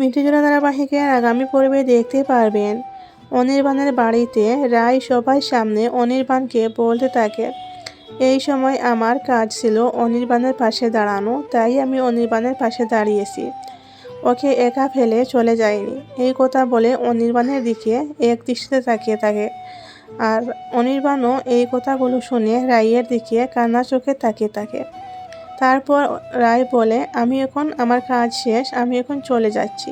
মিঠিজোড়া ধারাবাহিকের আগামী পর্বে দেখতে পারবেন। অনির্বাণের বাড়িতে রায় সবার সামনে অনির্বাণকে বলতে থাকে, এই সময় আমার কাজ ছিল অনির্বাণের পাশে দাঁড়ানো, তাই আমি অনির্বাণের পাশে দাঁড়িয়েছি। ওকে একা ফেলে চলে যায়নি এই কথা বলে অনির্বাণের দিকে এক দৃষ্টিতে তাকিয়ে থাকে। আর অনির্বাণও এই কথাগুলো শুনে রায়ের দিকে কান্না চোখে তাকিয়ে থাকে। তারপর রায় বলে, আমি এখন আমার কাজ শেষ, আমি এখন চলে যাচ্ছি।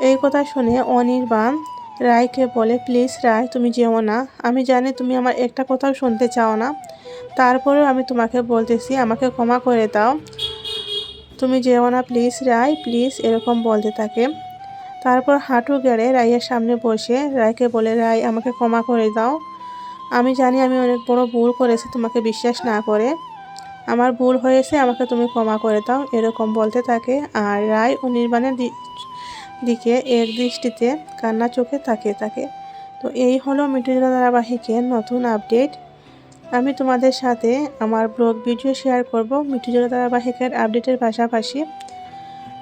এই কথা শুনে অনির্বাণ রায়কে বলে, প্লিজ রায়, তুমি যেও না। আমি জানি তুমি আমার একটা কথাও শুনতে চাও না। তারপরেও আমি তোমাকে বলতেছি, আমাকে ক্ষমা করে দাও। তুমি যেও না, প্লিজ রায়, প্লিজ, এরকম বলতে থাকে। তারপর হাঁটু গেড়ে রায়ের সামনে বসে রায়কে বলে, রায়, আমাকে ক্ষমা করে দাও। আমি জানি আমি অনেক বড় ভুল করেছি, তোমাকে বিশ্বাস না করে। আমার ভুল হয়েছে, আমাকে তুমি ক্ষমা করে দাও, এরকম বলতে থাকে। আর রায় ও নির্বাণের দিকে এক দৃষ্টিতে কান্না চোখে তাকিয়ে থাকে। তো এই হলো মিঠুজলা ধারাবাহিকের নতুন আপডেট। আমি তোমাদের সাথে আমার ব্লগ ভিডিও শেয়ার করব মিঠুজলা ধারাবাহিকের আপডেটের পাশাপাশি।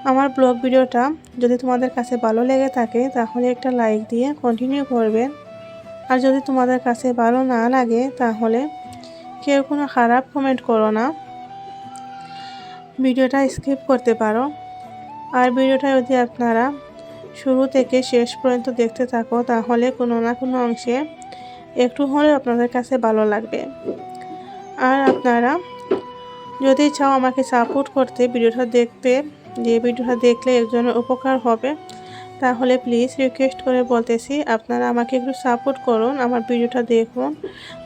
আমার ব্লগ ভিডিওটা যদি তোমাদের কাছে ভালো লেগে থাকে, তাহলে একটা লাইক দিয়ে কন্টিনিউ করবেন। আর যদি তোমাদের কাছে ভালো না লাগে, তাহলে কেউ কোনো খারাপ কমেন্ট করো না। ভিডিওটা স্কিপ করতে পারো। আর ভিডিওটা যদি আপনারা শুরু থেকে শেষ পর্যন্ত দেখতে থাকো, তাহলে কোনো না কোনো অংশে একটু হলেও আপনাদের কাছে ভালো লাগবে। আর আপনারা যদি চাও আমাকে সাপোর্ট করতে, ভিডিওটা দেখতে, যে ভিডিওটা দেখলে একজনের উপকার হবে, তাহলে প্লিজ রিকোয়েস্ট করে বলতেছি, আপনারা আমাকে একটু সাপোর্ট করুন, আমার ভিডিওটা দেখুন,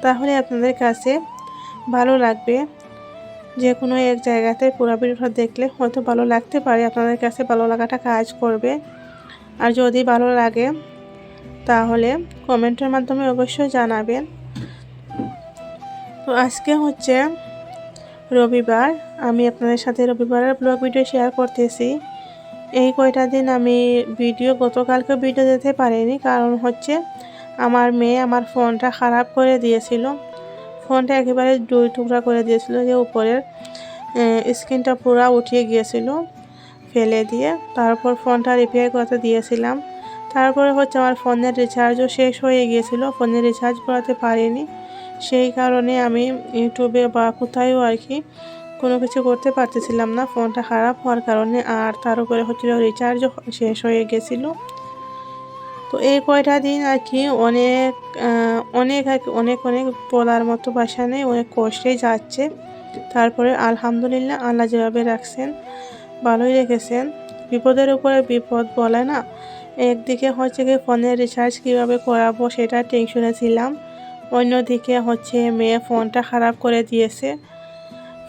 তাহলে আপনাদের কাছে ভালো লাগবে। যে কোনো এক জায়গাতে পুরো ভিডিওটা দেখলে হয়তো ভালো লাগতে পারে, আপনাদের কাছে ভালো লাগাটা কাজ করবে। আর যদি ভালো লাগে, তাহলে কমেন্টের মাধ্যমে অবশ্যই জানাবেন। তো আজকে হচ্ছে রবিবার, আমি আপনাদের সাথে রবিবারের ব্লগ ভিডিও শেয়ার করতেছি। এই কয়টা দিন আমি ভিডিও গতকালকে ভিডিও দিতে পারিনি, কারণ হচ্ছে আমার মেয়ে আমার ফোনটা খারাপ করে দিয়েছিল। ফোনটা একেবারে দুই টুকরা করে দিয়েছিল যে উপরের স্ক্রিনটা পুরো উঠিয়ে গিয়েছিল ফেলে দিয়ে। তারপর ফোনটা রিপেয়ার করতে দিয়েছিলাম। তারপরে হচ্ছে আমার ফোনের রিচার্জও শেষ হয়ে গিয়েছিল। ফোনের রিচার্জ করাতে পারিনি। সেই কারণে আমি ইউটিউবে বা কোথায়ও আর কি কোনো কিছু করতে পারতেছিলাম না। ফোনটা খারাপ হওয়ার কারণে আর তার উপরে হচ্ছিল রিচার্জও শেষ হয়ে গেছিল তো এই কয়টা দিন আর কি অনেক অনেক অনেক অনেক বলার মতো বাসা নেই, অনেক কষ্টেই যাচ্ছে। তারপরে আলহামদুলিল্লাহ আল্লাহ যেভাবে রাখছেন, ভালোই রেখেছেন। বিপদের উপরে বিপদ বলে না। একদিকে হচ্ছে কি ফোনের রিচার্জ কীভাবে করাবো সেটা টেনশনে ছিলাম। অন্যদিকে হচ্ছে মেয়ে ফোনটা খারাপ করে দিয়েছে।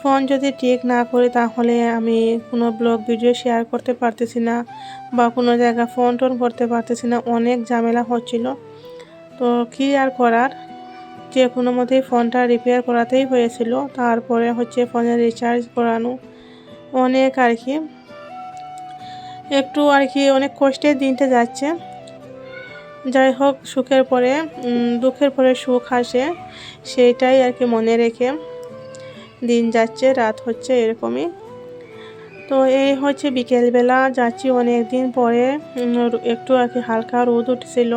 ফোন যদি ঠিক না করি তাহলে আমি কোনো ব্লগ ভিডিও শেয়ার করতে পারতেছি না বা কোনো জায়গা ফোন টোন করতে পারতেছি না, অনেক ঝামেলা হচ্ছিল। তো কী আর করার? যে কোনো মতেই ফোনটা রিপেয়ার করাতেই হয়েছিল, তারপরে হচ্ছে ফোনের রিচার্জ করানো, অনেক আর কি। একটু আর কি অনেক কষ্টের দিনটা যাচ্ছে। যাই হোক, সুখের পরে দুঃখের পরে সুখ আসে, সেইটাই আর কি মনে রেখে। দিন যাচ্ছে, রাত হচ্ছে, এরকমই। তো এই হচ্ছে বিকেলবেলা, যাচ্ছি অনেক দিন পরে। একটু আর কি হালকা রোদ উঠছিল।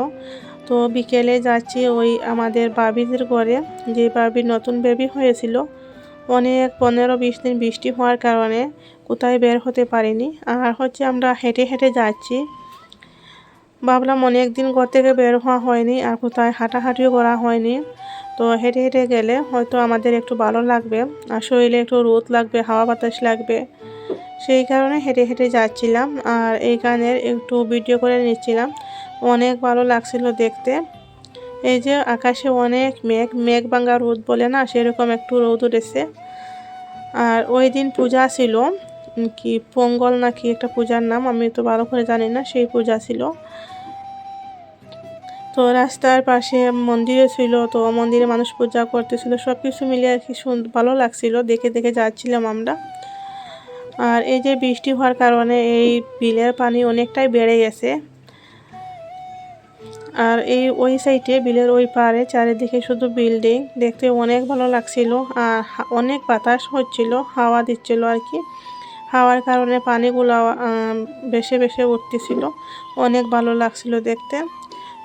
তো বিকেলে যাচ্ছি ওই আমাদের বাবিদের ঘরে, যে বাবির নতুন বেবি হয়েছিল। অনেক পনেরো বিশ দিন বৃষ্টি হওয়ার কারণে কোথায় বের হতে পারিনি। আর হচ্ছে আমরা হেঁটে হেঁটে যাচ্ছি। ভাবলাম অনেক দিন ঘর থেকে বের হওয়া হয়নি, আর কোথায় হাঁটাহাঁটিও করা হয়নি। তো হেঁটে হেঁটে গেলে হয়তো আমাদের একটু ভালো লাগবে, আর শরীরে একটু রোদ লাগবে, হাওয়া বাতাস লাগবে। সেই কারণে হেঁটে হেঁটে যাচ্ছিলাম, আর এই গানের একটু ভিডিও করে নিচ্ছিলাম। অনেক ভালো লাগছিল দেখতে। এই যে আকাশে অনেক মেঘ মেঘ ভাঙ্গা রোদ বলে না, সেরকম একটু রোদ উঠেছে। আর ওই দিন পূজা ছিল কি, পঙ্গল নাকি একটা পূজার নাম, আমি তো ভালো করে জানি না, সেই পূজা ছিল। তো রাস্তার পাশে মন্দিরও ছিল, তো মন্দিরে মানুষ পূজা করতেছিল সব কিছু মিলিয়ে আর কি ভালো লাগছিল। দেখে দেখে যাচ্ছিলাম আমরা। আর এই যে বৃষ্টি হওয়ার কারণে এই বিলের পানি অনেকটাই বেড়ে গেছে। আর এই ওই সাইডে বিলের ওই পারে চারিদিকে শুধু বিল্ডিং দেখতে অনেক ভালো লাগছিল। আর অনেক বাতাস হচ্ছিল, হাওয়া দিচ্ছিল আর কি। হাওয়ার কারণে পানিগুলো বেশি বেশি উঠতেছিল। অনেক ভালো লাগছিল দেখতে।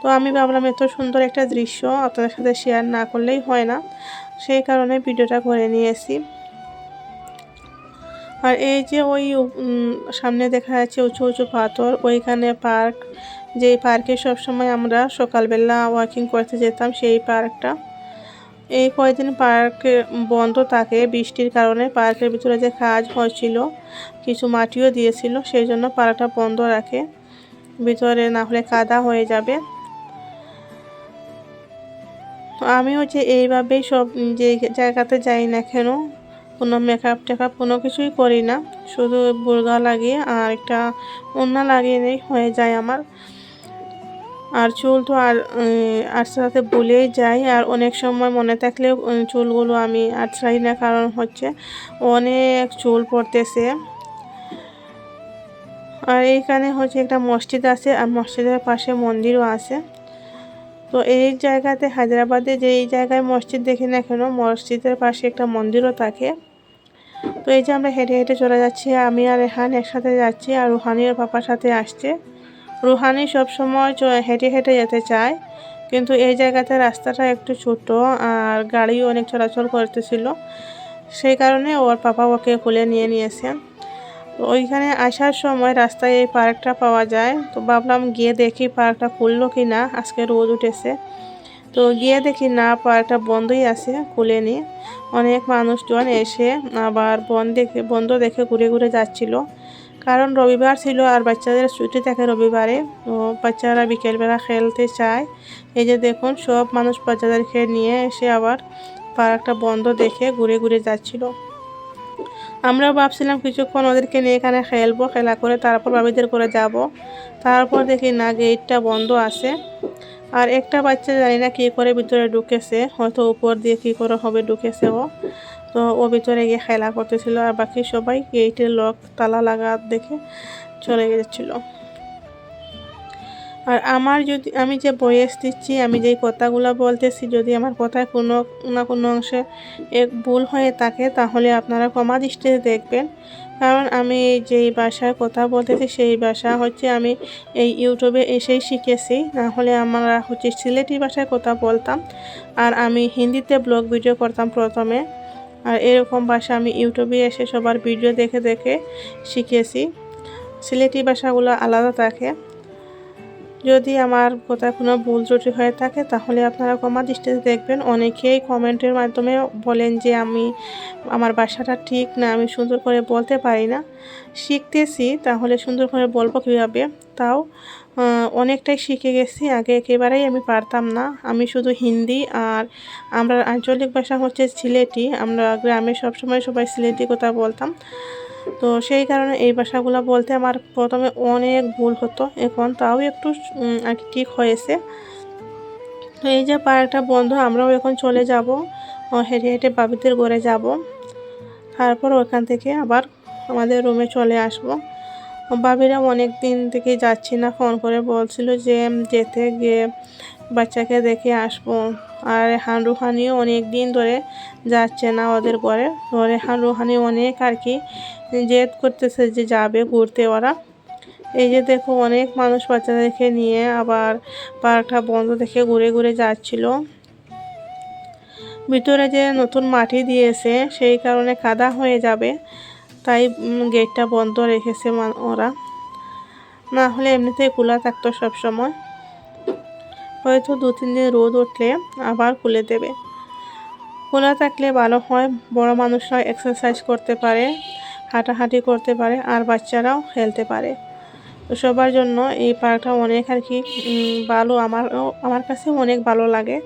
তো আমি ভাবলাম এত সুন্দর একটা দৃশ্য আপনাদের সাথে শেয়ার না করলেই হয় না। সেই কারণে ভিডিওটা করে নিয়েছি। আর এই যে ওই সামনে দেখা যাচ্ছে উঁচু উঁচু পাথর, ওইখানে পার্ক, যেই পার্কে সবসময় আমরা সকালবেলা ওয়াকিং করতে যেতাম সেই পার্কটা। এই কয়েকদিন পার্ক বন্ধ থাকে বৃষ্টির কারণে, পার্কের ভিতরে যে কাজ হয়েছিল, কিছু মাটিও দিয়েছিল, সেই জন্য পার্কটা বন্ধ রাখে। ভিতরে না হলে কাদা হয়ে যাবে। আমি হচ্ছে এইভাবেই সব যে জায়গাতে যাই না কেন, কোনো মেকআপ টেকআপ কোনো কিছুই করি না। শুধু বুর্গা লাগিয়ে আর একটা ওন্না লাগিয়ে নেই হয়ে যায় আমার। আর চুল তো আর আস্তে ভুলেই যাই আর অনেক সময় মনে থাকলেও চুলগুলো আমি আটসাই না, কারণ হচ্ছে অনেক চুল পড়তেছে। আর এইখানে হচ্ছে একটা মসজিদ আছে, আর মসজিদের পাশে মন্দিরও আছে। তো এই জায়গাতে হায়দ্রাবাদে যে এই জায়গায় মসজিদ দেখি না কেন, মসজিদের পাশে একটা মন্দিরও থাকে। তো এই যে আমরা হেঁটে হেঁটে চলে যাচ্ছি, আমি আর রেহান একসাথে যাচ্ছি আর রুহানির পাপার সাথে আসছে। রুহানি সবসময় হেঁটে হেঁটে যেতে চায়, কিন্তু এই জায়গাতে রাস্তাটা একটু ছোট আর গাড়িও অনেক চলাচল করতেছিল। সেই কারণে ওর পাপা ওকে খুলে নিয়ে নিয়েছে। তো ওইখানে আসার সময় রাস্তায় এই পার্কটা পাওয়া যায়। তো ভাবলাম গিয়ে দেখি পার্কটা খুললো কি না আজকে রোদ উঠেছে। তো গিয়ে দেখি না, পার্কটা বন্ধই আছে খুলেনি। অনেক মানুষজন এসে আবার বন্ধ দেখে বন্ধ দেখে ঘুরে ঘুরে যাচ্ছিল। কারণ রবিবার ছিল আর বাচ্চাদের ছুটি থাকে রবিবারে। তো বাচ্চারা বিকেলবেলা খেলতে চায়। এই যে দেখুন, সব মানুষ বাচ্চাদেরকে নিয়ে এসে আবার পার্কটা বন্ধ দেখে ঘুরে ঘুরে যাচ্ছিল। আমরাও ভাবছিলাম কিছুক্ষণ ওদেরকে নিয়ে এখানে খেলব, খেলা করে তারপর বাবিদের করে যাব। তারপর দেখি না গেটটা বন্ধ আছে। আর একটা বাচ্চা জানি না কী করে ভিতরে ঢুকেছে, হয়তো উপর দিয়ে কী করে হবে ঢুকেছে ও। তো ও ভিতরে গিয়ে খেলা করতেছিল আর বাকি সবাই গেটের লক তালা লাগা দেখে চলে গেছিল। আর আমার যদি, আমি যে বয়স দিচ্ছি, আমি যেই কথাগুলো বলতেছি, যদি আমার কথায় কোনো, না কোনো অংশে এক ভুল হয়ে থাকে, তাহলে আপনারা কমা দৃষ্টিতে দেখবেন। কারণ আমি যেই ভাষায় কথা বলতেছি, সেই ভাষা হচ্ছে আমি এই ইউটিউবে এসেই শিখেছি। নাহলে আমরা হচ্ছে সিলেটি ভাষায় কথা বলতাম, আর আমি হিন্দিতে ব্লগ ভিডিও করতাম প্রথমে। আর এরকম ভাষা আমি ইউটিউবে এসে সবার ভিডিও দেখে দেখে শিখেছি। সিলেটি ভাষাগুলো আলাদা থাকে। যদি আমার কোথায় কোনো ভুল ত্রুটি হয়ে থাকে, তাহলে আপনারা কমা দৃষ্টিতে দেখবেন। অনেকেই কমেন্টের মাধ্যমে বলেন যে, আমি, আমার বাসাটা ঠিক না, আমি সুন্দর করে বলতে পারি না। শিখতেছি, তাহলে সুন্দর করে বলব কীভাবে? তাও অনেকটাই শিখে গেছি। আগে একেবারেই আমি পারতাম না। আমি শুধু হিন্দি আর আমরা আঞ্চলিক ভাষা হচ্ছে সিলেটি। আমরা গ্রামে সবসময় সবাই সিলেটি কথা বলতাম। তো সেই কারণে এই ভাষাগুলো বলতে আমার প্রথমে অনেক ভুল হতো, এখন তাও একটু আর কি ঠিক হয়েছে। তো এই যে পার্কটা বন্ধ, আমরাও এখন চলে যাব হেঁটে হেঁটে বাবিদের ঘরে যাব। তারপর ওখান থেকে আবার আমাদের রুমে চলে আসব। বাবিরা অনেক দিন থেকে যাচ্ছি না, ফোন করে বলছিল যে যেতে গিয়ে বাচ্চাকে দেখে আসব। আর রেহান রুহানিও অনেক দিন ধরে যাচ্ছে না ওদের ঘরে তো রেহান রুহানি অনেক আর কি জেদ করতেছে যে যাবে ঘুরতে ওরা। এই যে দেখো, অনেক মানুষ বাচ্চাদেরকে নিয়ে আবার পার্কটা বন্ধ দেখে ঘুরে ঘুরে যাচ্ছিল। ভিতরে যে নতুন মাটি দিয়েছে, সেই কারণে কাদা হয়ে যাবে, তাই গেটটা বন্ধ রেখেছে ওরা। না হলে এমনিতেই খোলা থাকতো সবসময়। হয়তো দু, তিন দিন রোদ উঠলে আবার খুলে দেবে। খোলা থাকলে ভালো হয়, বড় মানুষরা এক্সারসাইজ করতে পারে, হাঁটাহাঁটি করতে পারে, আর বাচ্চারাও খেলতে পারে। সবার জন্য এই পার্কটা অনেক আর কি ভালো আমার আমার কাছে অনেক ভালো লাগে।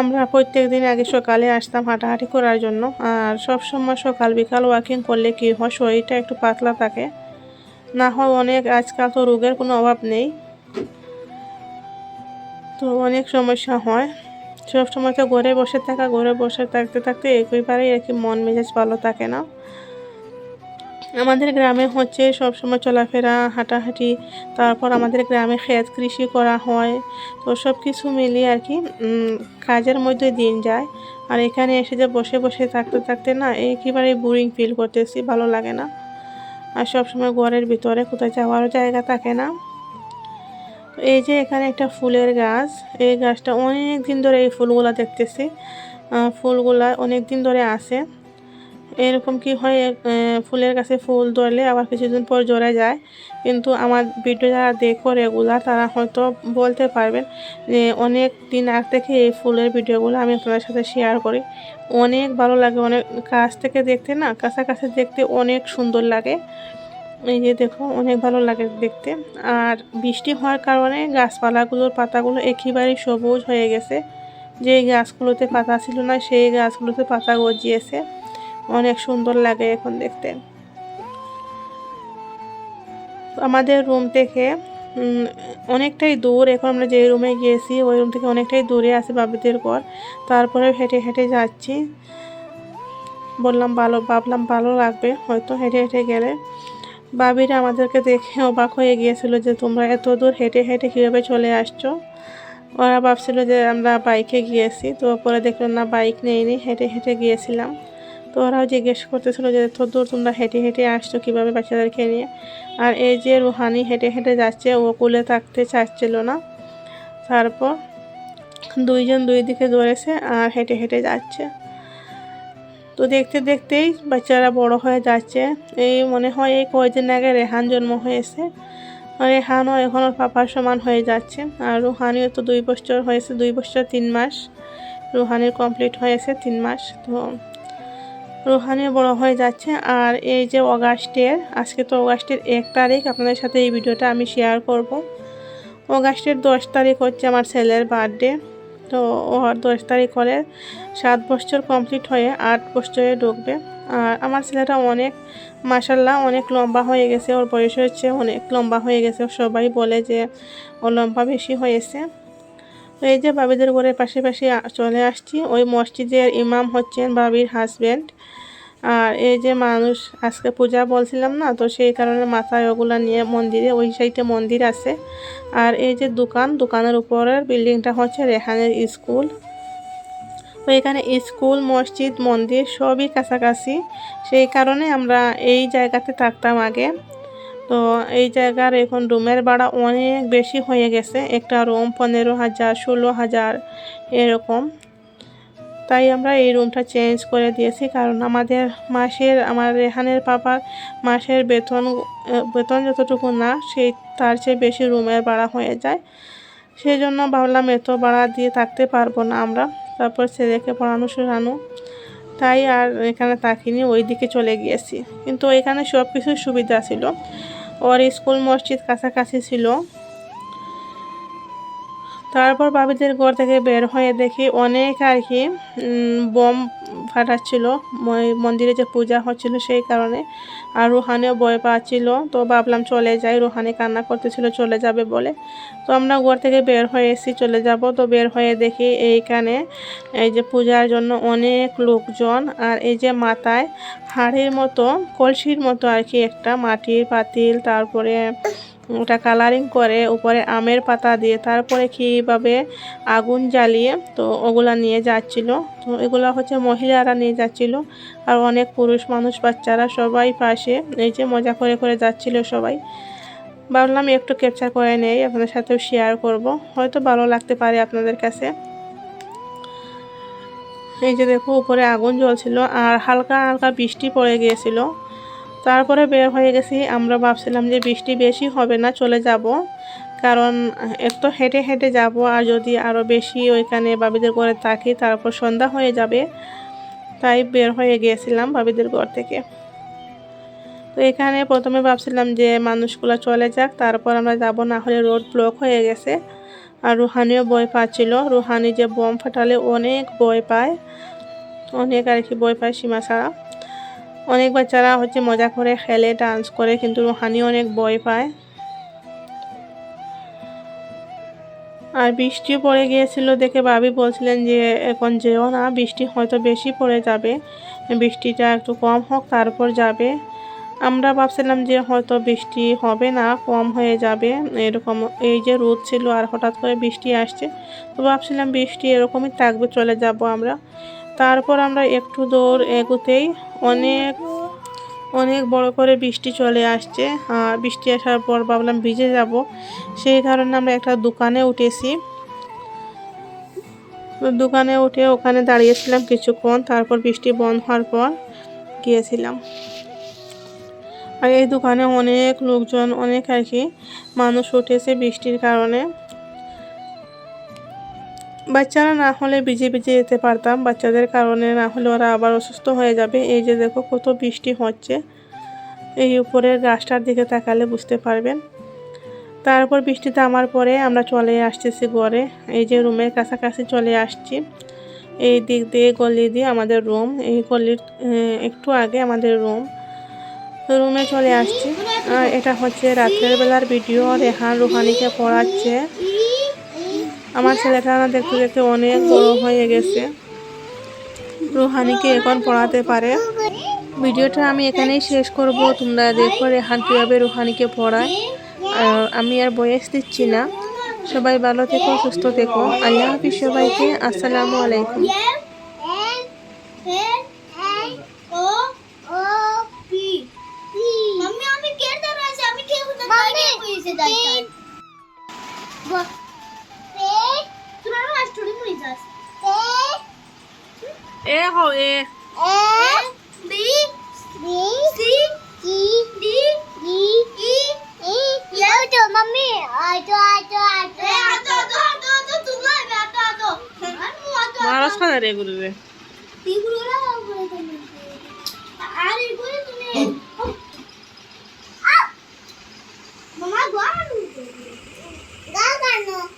আমরা প্রত্যেক দিন আগে সকালে আসতাম হাঁটাহাঁটি করার জন্য, আর সব সময় সকাল বিকাল ওয়াকিং করলে কি হয়, শরীরটা একটু পাতলা থাকে। না হয় অনেক আজকাল তো রোগের কোনো অভাব নেই। তো অনেক সমস্যা হয়। সব সময় তো ঘরে বসে থাকা, ঘরে বসে থাকতে থাকতে একইবারেই আর কি মন মেজাজ ভালো থাকে না। আমাদের গ্রামে হচ্ছে সব সময় চলাফেরা, হাঁটাহাঁটি, তারপর আমাদের গ্রামে ক্ষেত কৃষি করা হয়। তো সব কিছু মিলিয়ে আর কি কাজের মধ্যে দিন যায়। আর এখানে এসে যে বসে বসে থাকতে থাকতে না একেবারেই বোরিং ফিল করতেছি, ভালো লাগে না। আর সবসময় ঘরের ভিতরে কোথায় যাওয়ারও জায়গা থাকে না। এই যে এখানে একটা ফুলের গাছ। এই গাছটা অনেক দিন ধরে এই ফুলগুলা দেখতেছি। ফুলগুলা অনেক দিন ধরে আছে। এরকম কি হয় ফুলের গাছে ফুল ধরলে আবার কিছুদিন পর জড়ে যায়। কিন্তু আমার ভিডিও যারা দেখো রেগুলার তারা হয়তো বলতে পারবেন যে অনেক দিন আগ থেকে এই ফুলের ভিডিওগুলো আমি আপনাদের সাথে শেয়ার করি। অনেক ভালো লাগে, অনেক কাছ থেকে দেখতে না, কাছাকাছি দেখতে অনেক সুন্দর লাগে। এই যে দেখো, অনেক ভালো লাগে দেখতে। আর বৃষ্টি হওয়ার কারণে গাছপালাগুলোর পাতাগুলো একেবারেই সবুজ হয়ে গেছে। যে গাছগুলোতে পাতা ছিল না, সেই গাছগুলোতে পাতা গজিয়েছে। অনেক সুন্দর লাগে এখন দেখতে। আমাদের রুম থেকে অনেকটাই দূর, এখন আমরা যে রুমে গিয়েছি, ওই রুম থেকে অনেকটাই দূরে আছে বাবিদের ঘর। তারপরে হেঁটে হেঁটে যাচ্ছি। বললাম, ভালো, ভাবলাম ভালো লাগবে। হয়তো হেঁটে হেঁটে গেলে। বাবিরা আমাদেরকে দেখে অবাক হয়ে গিয়েছিল যে তোমরা এত দূর হেঁটে হেঁটে কীভাবে চলে আসছো। ওরা ভাবছিল যে আমরা বাইকে গিয়েছি, তো পরে দেখল না বাইক নেইনি, হেঁটে হেঁটে গিয়েছিলাম। তো ওরাও জিজ্ঞেস করতেছিল যে এত দূর তোমরা হেঁটে হেঁটে আসছো কীভাবে বাচ্চাদেরকে নিয়ে? আর এই যে রুহানি হেঁটে হেঁটে যাচ্ছে, ও কুলে থাকতে চাচ্ছিল না। তারপর দুইজন দুই দিকে ধরেছে আর হেঁটে হেঁটে যাচ্ছে। তো দেখতে দেখতেই বাচ্চারা বড় হয়ে যাচ্ছে। এই মনে হয় এই কয়েকদিন আগে রেহান জন্ম হয়েছে। রেহানও এখন ওর পাপার সমান হয়ে যাচ্ছে। আর রুহানিও তো দুই বছর হয়েছে, দুই বছর তিন মাস। রুহানির কমপ্লিট হয়েছে তিন মাস। তো রুহানিও বড় হয়ে যাচ্ছে। আর এই যে অগাস্টের, আজকে তো অগাস্টের এক তারিখ, আপনাদের সাথে এই ভিডিওটা আমি শেয়ার করব। অগাস্টের দশ তারিখ হচ্ছে আমার ছেলের বার্থডে তো ওর দশ তারিখ হলে সাত বছর কমপ্লিট হয়ে আট বছরে ঢুকবে। আর আমার ছেলেটা অনেক মাসাল্লাহ অনেক লম্বা হয়ে গেছে। ওর বয়স হচ্ছে অনেক লম্বা হয়ে গেছে। সবাই বলে যে ও লম্বা বেশি হয়েছে। তো এই যে বাবিদের ঘরের পাশে পাশে চলে আসছি। ওই মসজিদের ইমাম হচ্ছেন বাবির হাজব্যান্ড আর এই যে মানুষ, আজকে পূজা বলছিলাম না, তো সেই কারণে মাথায় ওগুলা নিয়ে মন্দিরে, ওই সাইডে মন্দির আছে। আর এই যে দোকান, দোকানের উপরের বিল্ডিংটা হচ্ছে রেহানের স্কুল। তো এখানে স্কুল, মসজিদ, মন্দির সবই কাছাকাছি। সেই কারণে আমরা এই জায়গাতে থাকতাম আগে। তো এই জায়গার এখন রুমের ভাড়া অনেক বেশি হয়ে গেছে। একটা রুম পনেরো হাজার, ষোলো হাজার, এরকম। তাই আমরা এই রুমটা চেঞ্জ করে দিয়েছি। কারণ আমাদের মাসের, আমার রেহানের পাপার মাসের বেতন বেতন যতটুকু না, সেই তার চেয়ে বেশি রুমের ভাড়া হয়ে যায়। সেই জন্য ভাবলাম এত ভাড়া দিয়ে থাকতে পারব না আমরা। তারপর ছেলেকে পড়ানো শোনানো তাই আর এখানে থাকিনি ওই দিকে চলে গিয়েছি। কিন্তু এখানে সব কিছুর সুবিধা ছিল। ওর স্কুল মসজিদ কাছাকাছি ছিল। তারপর বাবিদের ঘর থেকে বের হয়ে দেখি অনেক আর কি বোম ফাটাচ্ছিল। মন্দিরে যে পূজা হচ্ছিল সেই কারণে। আর রুহানিও ভয় পাচ্ছিল। তো ভাবলাম চলে যাই। রুহানি কান্না করতেছিল, চলে যাবে বলে। তো আমরা ঘর থেকে বের হয়ে এসেছি, চলে যাব। তো বের হয়ে দেখি এইখানে, এই যে পূজার জন্য অনেক লোকজন। আর এই যে মাথায় হাড়ির মতো, কলসির মতো আর কি একটা মাটির পাতিল। তারপরে ওটা কালারিং করে, উপরে আমের পাতা দিয়ে তারপরে কীভাবে আগুন জ্বালিয়ে তো ওগুলা নিয়ে যাচ্ছিল। তো এগুলা হচ্ছে মহিলারা নিয়ে যাচ্ছিল আর অনেক পুরুষ মানুষ বাচ্চারা সবাই পাশে। এই যে মজা করে করে যাচ্ছিল সবাই। ভাবলাম একটু ক্যাপচার করে নেই, আপনাদের সাথেও শেয়ার করব। হয়তো ভালো লাগতে পারে আপনাদের কাছে। এই যে দেখো, উপরে আগুন জ্বলছিল আর হালকা হালকা বৃষ্টি পড়ে গিয়েছিল। তারপরে বের হয়ে গেছি। আমরা ভাবছিলাম যে বৃষ্টি বেশি হবে না, চলে যাব। কারণ এক তো হেঁটে হেঁটে যাব, আর যদি আরও বেশি ওইখানে বাবিদের ঘরে থাকি, তারপর সন্ধ্যা হয়ে যাবে। তাই বের হয়ে গিয়েছিলাম বাবিদের ঘর থেকে। তো এখানে প্রথমে ভাবছিলাম যে মানুষগুলো চলে যাক, তারপর আমরা যাব, না হলে রোড ব্লক হয়ে গেছে। আর রুহানিও বই পাচ্ছিল। রুহানি যে বোম ফাটালে অনেক বই পায়। অনেক আর কি বই পায় সীমা ছাড়া। অনেক বাচ্চারা হচ্ছে মজা করে খেলে ডান্স করে, কিন্তু রুহানি অনেক ভয় পায়। আর বৃষ্টিও পড়ে গিয়েছিল দেখে ভাবি বলছিলেন যে, এখন যেও না, বৃষ্টি হয়তো বেশি পড়ে যাবে। বৃষ্টিটা একটু কম হোক, তারপর যাবে। আমরা ভাবছিলাম যে হয়তো বৃষ্টি হবে না, কম হয়ে যাবে, এরকম এই যে রোদ ছিল আর হঠাৎ করে বৃষ্টি আসছে, তো ভাবছিলাম বৃষ্টি এরকমই থাকবে, চলে যাব আমরা। তারপর আমরা একটু দৌড় এগোতেই অনেক অনেক বড় করে বৃষ্টি চলে আসছে। বৃষ্টি আসার পর ভাবলাম ভিজে যাব। সেই কারণে আমরা একটা দোকানে উঠেছি। দোকানে উঠে ওখানে দাঁড়িয়েছিলাম কিছুক্ষণ। তারপর বৃষ্টি বন্ধ হওয়ার পর গিয়েছিলাম। আর এই দোকানে অনেক লোকজন, অনেক আর কি মানুষ উঠেছে বৃষ্টির কারণে। বাচ্চারা না হলে ভিজে ভিজে যেতে পারতাম। বাচ্চাদের কারণে না হলে ওরা আবার অসুস্থ হয়ে যাবে। এই যে দেখো কত বৃষ্টি হচ্ছে। এই উপরের গাছটার দিকে তাকালে বুঝতে পারবেন। তারপর বৃষ্টি থামার পরে আমরা চলে আসতেছি ঘরে। এই যে রুমের কাছাকাছি চলে আসছি। এই দিক দিয়ে গলি দিয়ে আমাদের রুম। এই গলির একটু আগে আমাদের রুম। রুমে চলে আসছি। আর এটা হচ্ছে রাত্রের বেলার ভিডিও। রেহান রুহানিকে পড়াচ্ছে। আমার ছেলেটা না দেখতে দেখতে অনেক বড় হয়ে গেছে। রুহানিকে এখন পড়াতে পারে। ভিডিওটা আমি এখানেই শেষ করব। তোমরা দেখো রেহান কীভাবে রুহানিকে পড়ায়। আর আমি আর বয়স দিচ্ছি না। সবাই ভালো থেকো, সুস্থ থেকো। আল্লাহ হাফিজ সবাইকে। আসসালামু আলাইকুম। এ হও A A B B C G D E E E যাও তো মাম্মি আটো আটো আটো আটো আটো আটো আটো তুমি আটো আটো মারাস খানা রে গুরু রে তুই গুরু না আর এই করে তুমি মামা গান গান